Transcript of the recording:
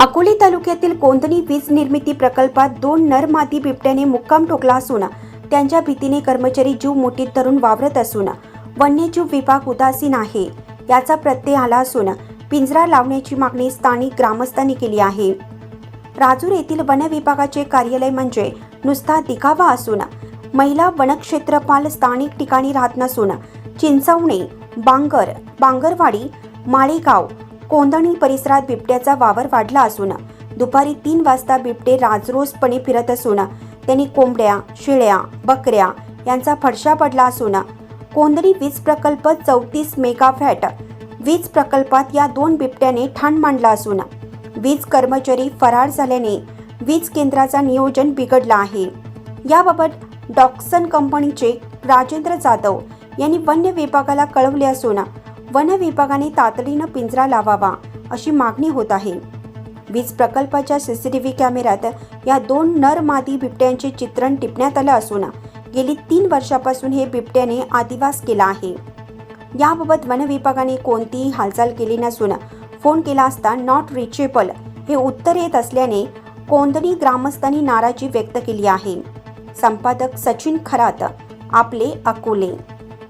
कोंदणी वीज निर्मिती प्रकल्पात दोन नर मादी बिबट्याने मुक्काम ठोकला असून त्यांच्या भीतीने कर्मचारी जीव मुठीत धरून वावरत असून वन्यजीव विभाग उदासीन आहे. याचा प्रत्यय आला असून पिंजरा लावण्याची मागणी स्थानिक ग्रामस्थांनी केली आहे. राजूर येथील वन विभागाचे कार्यालय म्हणजे नुसता दिखावा असून महिला वनक्षेत्रपाल स्थानिक ठिकाणी राहत नसून चिंचवणे बांगर बांगरवाडी माळेगाव कोंदणी परिसरात बिबट्याचा वावर वाढला असून दुपारी तीन वाजता बिबटे राजरोसपणे फिरत असून त्यांनी कोंबड्या शेळ्या बकऱ्या यांचा फडशा पडला असून कोंदणी वीज प्रकल्प चौतीस मेगाफॅट वीज प्रकल्पात या दोन बिबट्याने ठाण मांडला असून वीज कर्मचारी फरार झाल्याने वीज केंद्राचा नियोजन बिघडला आहे. याबाबत डॉक्सन कंपनीचे राजेंद्र जाधव यांनी वन्य विभागाला कळवले असून वन विभागाने तातडीनं पिंजरा लावावा अशी मागणी होत आहे. वीज प्रकल्पाच्या सीसीटीव्ही कॅमेऱ्यात या दोन नर मादी बिबट्यांचे चित्रण टिपण्यात आलं असून गेली तीन वर्षापासून हे बिबट्याने आदिवास केला आहे. याबाबत वन विभागाने कोणतीही हालचाल केली नसून फोन केला असता नॉट रिचेबल हे उत्तर येत असल्याने कोंदणी ग्रामस्थांनी नाराजी व्यक्त केली आहे. संपादक सचिन खरात आपले अकोले.